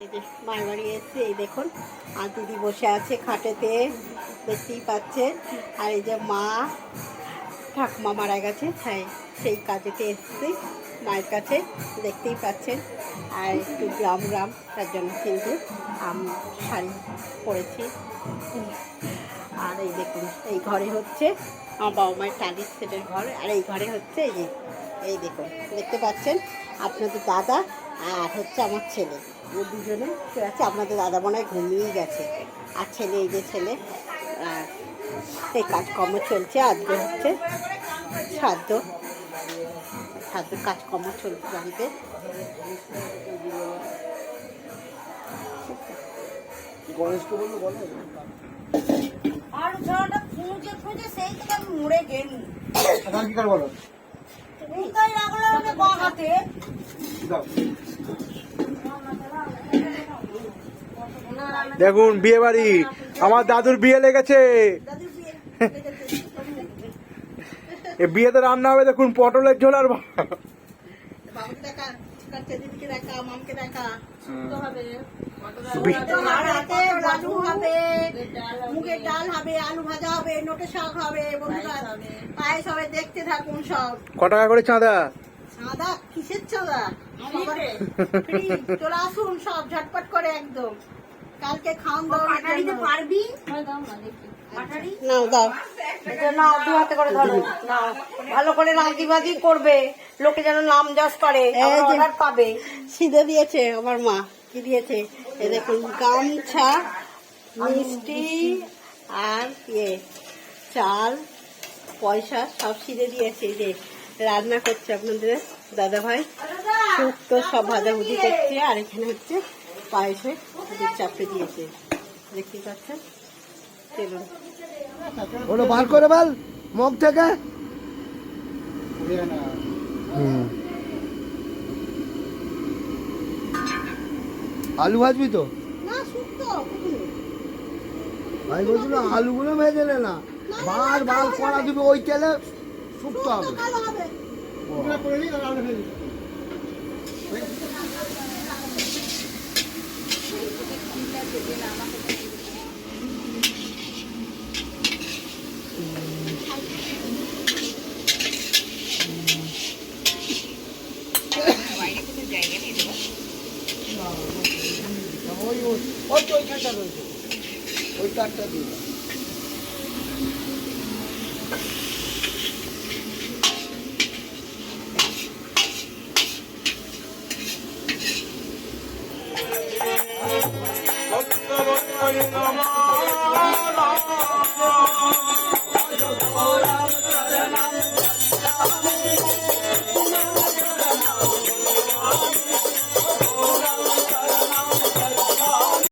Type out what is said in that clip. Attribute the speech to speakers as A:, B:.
A: এই মায়ের বাড়ি এসছে, এই দেখুন, আর দিদি বসে আছে খাটেতে, দেখতেই পাচ্ছেন। আর এই যে মা, ঠাকুমা মারা গেছে তাই সেই কাজেতে এসছে, মায়ের কাছে দেখতেই পাচ্ছেন। আর একটু গ্রাম গ্রাম, তার জন্য কিন্তু আমি শাড়ি পরেছি। আর এই দেখুন, এই ঘরে হচ্ছে আমার বাবা মায়ের টালির সেটের ঘর, আর এই ঘরে হচ্ছে এই এই দেখুন, দেখতে পাচ্ছেন? আপনাদের দাদা আর হচ্ছে আমার ছেলে। ও দুজনে শুয়ে আছে আপনাদের দাদা মনে হয় ঘুমিয়েই গেছে। আর ছেলে এই যে ছেলে আর এই কাজকর্ম চলছে। আজকে হচ্ছে সাধ্য সাধ্য কাজকর্ম চলছে বাড়িতে।
B: গণেশকে বলল বলো।
A: আর ঝড়টা খুঁজে খুঁজে সেই থেকে আমি মরে গেলি
B: কি করে বলো?
A: উল্টাই রাখল আমি বাঁ হাতে
C: দেখুন বিয়ে বাড়ি। আমার দাদুর বিয়ে লেগেছে। বিয়েতে রান্না হবে দেখুন পটলের ঝোল আর
A: মুগের ডাল হবে আলু ভাজা হবে নোটে শাক হবে বন্ধুরা পায়েস হবে দেখতে থাকুন সব।
C: ক টাকা করে চাঁদা?
A: চাঁদা কিসের চাঁদা চলে আসুন সব ঝটপট করে একদম। কালকে খাওয়ান দাওয়ার পারবি? নাও দাও। এটা নাও দু হাতে করে ধরো। নাও। ভালো করে রাঁধি করবে। লোকে যেন নাম যশ করে অর্ডার পাবে। সিধে দিয়েছে আমার মা কি দিয়েছে? এ দেখুন গামছা মিষ্টি আর ইয়ে চাল পয়সা সব সিধে দিয়েছে। এই যে রান্না করছে আপনাদের। দাদা ভাই শুক্তো সব ভাজাভুজি করছে আর এখানে হচ্ছে পায়েসে দুধ চাপড়ে দিয়েছে। দেখতে পাচ্ছেন? চলুন।
B: ওটা বার করে বল মুখ থেকে। আলু ভাজবি তো? আমি বলছিলাম আলুগুলো ভেজে নে না। বার বার করা দিবে ওই তেলে শুকতে হবে।
A: ভালো হবে
B: ওই ওই ওই তো রয়েছে ওই তারটা দিয়ে